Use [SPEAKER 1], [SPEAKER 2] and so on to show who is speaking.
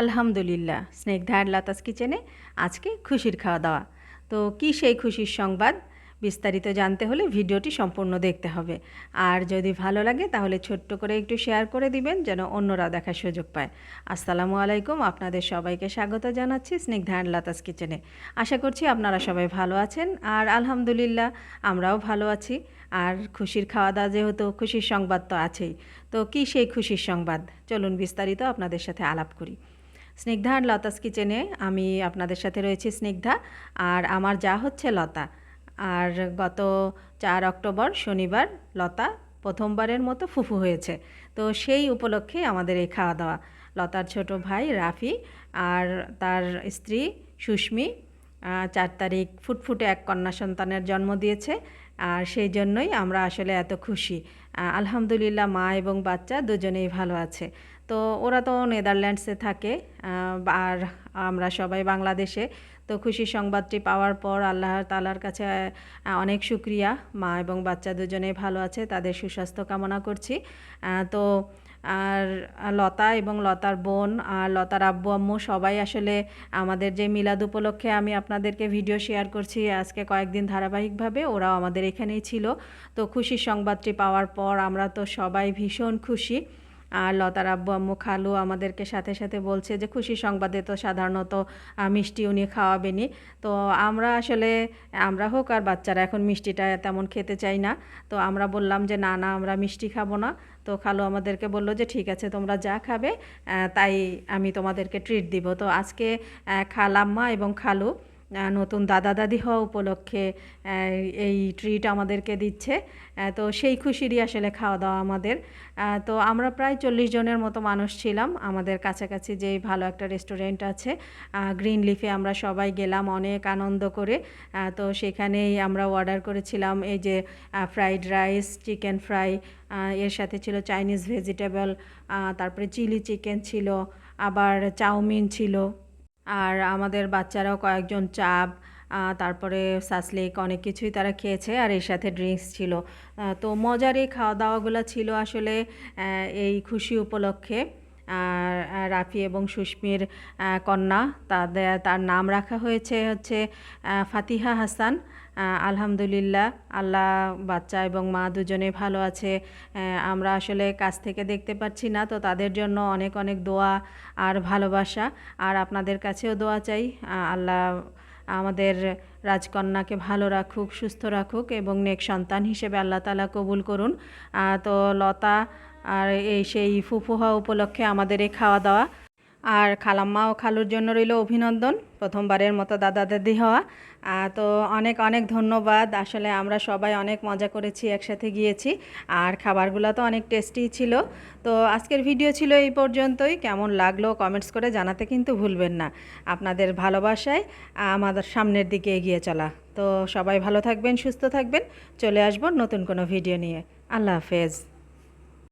[SPEAKER 1] আলহামদুলিল্লাহ স্নেকধা অ্যান্ড লতাস কিচেনে আজকে খুশির খাওয়া দাওয়া। তো কি সেই খুশির সংবাদ? বিস্তারিত জানতে হলে ভিডিওটি সম্পূর্ণ দেখতে হবে। আর যদি ভালো লাগে তাহলে ছোট্ট করে একটু শেয়ার করে দিবেন যেন অন্যরা দেখার সুযোগ পায়। আসসালামু আলাইকুম, আপনাদের সবাইকে স্বাগত জানাচ্ছি স্নিগ্ধা অ্যান্ড লতাস কিচেনে। আশা করছি আপনারা সবাই ভালো আছেন। আর আলহামদুলিল্লাহ, আমরাও ভালো আছি। আর খুশির খাওয়া দাওয়া যেহেতু খুশির সংবাদ তো আছেই। তো কি সেই খুশির সংবাদ? চলুন বিস্তারিত আপনাদের সাথে আলাপ করি। স্নিগ্ধা আর লতাস কিচেনে আমি আপনাদের সাথে রয়েছি স্নিগ্ধা আর আমার যা হচ্ছে লতা। আর গত চার অক্টোবর শনিবার লতা প্রথমবারের মতো ফুফু হয়েছে। তো সেই উপলক্ষে আমাদের এই খাওয়া দাওয়া। লতার ছোট ভাই রাফি আর তার স্ত্রী সুস্মি চার তারিখ ফুটফুটে এক কন্যা সন্তানের জন্ম দিয়েছে, আর সেই জন্যই আমরা আসলে এত খুশি। আলহামদুলিল্লাহ মা এবং বাচ্চা দুজনেই ভালো আছে। তো ওরা তো নেদারল্যান্ডসে থাকে আর আমরা সবাই বাংলাদেশে। তো খুশি সংবাদটি পাওয়ার পর আল্লাহ তালার কাছে অনেক শুক্রিয়া। মা এবং বাচ্চা দুজনেই ভালো আছে, তাদের সুস্বাস্থ্য কামনা করছি। তো আর লতা এবং লতার বোন আর লতার আব্বু, আম্মু সবাই আসলে আমাদের যে মিলাদ উপলক্ষে আমি আপনাদেরকে ভিডিও শেয়ার করছি আজকে কয়েকদিন ধারাবাহিকভাবে, ওরাও আমাদের এখানেই ছিল। তো খুশির সংবাদটি পাওয়ার পর আমরা তো সবাই ভীষণ খুশি। আর লতার আব্বু, আম্মু খালু আমাদেরকে সাথে সাথে বলছে যে, খুশি সংবাদে তো সাধারণত মিষ্টি উনি খাওয়াবেনি তো আমরা আসলে, আমরা হোক আর বাচ্চারা, এখন মিষ্টিটা তেমন খেতে চাই না। তো আমরা বললাম যে, না না, আমরা মিষ্টি খাব না। তো খালু আমাদেরকে বলল যে, ঠিক আছে, তোমরা যা খাবে তাই আমি তোমাদেরকে ট্রিট দিব। তো আজকে খালাম্মা এবং খালু নতুন দাদা দাদি হওয়া উপলক্ষে এই ট্রিট আমাদেরকে দিচ্ছে। তো সেই খুশিরই আসলে খাওয়া দাওয়া আমাদের। তো আমরা প্রায় চল্লিশ জনের মতো মানুষ ছিলাম। আমাদের কাছাকাছি যেই ভালো একটা রেস্টুরেন্ট আছে গ্রিন লিফে আমরা সবাই গেলাম অনেক আনন্দ করে। তো সেখানেই আমরা অর্ডার করেছিলাম এই যে ফ্রাইড রাইস চিকেন ফ্রাই এর সাথে ছিল চাইনিজ ভেজিটেবল তারপরে চিলি চিকেন ছিল, আবার চাউমিন ছিল। আর আমাদের বাচ্চারাও কয়েকজন চাপ তারপরে সাসলেক অনেক কিছুই তারা খেয়েছে আর এর সাথে ড্রিঙ্কস ছিল। তো মজার এই খাওয়া দাওয়াগুলো ছিল আসলে এই খুশি উপলক্ষে। রাফি এবং সুস্মির কন্যা। তাদের, তার নাম রাখা হয়েছে হচ্ছে ফাতিহা হাসান। আলহামদুলিল্লাহ, আল্লাহ, বাচ্চা এবং মা দুজনে ভালো আছে। আমরা আসলে কাছ থেকে দেখতে পাচ্ছি না, তো তাদের জন্য অনেক অনেক দোয়া আর ভালোবাসা। আর আপনাদের কাছেও দোয়া চাই। আল্লাহ আমাদের রাজকন্যাকে ভালো রাখুক, সুস্থ রাখুক এবং নেক সন্তান হিসেবে আল্লাহ তালা কবুল করুন। তো লতা আর এই সেই ফুফু হওয়া উপলক্ষে আমাদের এই খাওয়া দাওয়া আর খালাম্মা ও খালুর জন্য রইল অভিনন্দন প্রথমবারের মতো দাদা দাদি হওয়া তো অনেক অনেক ধন্যবাদ। আসলে আমরা সবাই অনেক মজা করেছি, একসাথে গিয়েছি আর খাবারগুলো তো অনেক টেস্টি ছিল। তো আজকের ভিডিও ছিল এই পর্যন্তই। কেমন লাগল কমেন্টস করে জানাতে কিন্তু ভুলবেন না। আপনাদের ভালোবাসায় আমাদের সামনের দিকে এগিয়ে চলা। তো সবাই ভালো থাকবেন, সুস্থ থাকবেন। চলে আসব নতুন কোনো ভিডিও নিয়ে। আল্লাহ হাফেজ।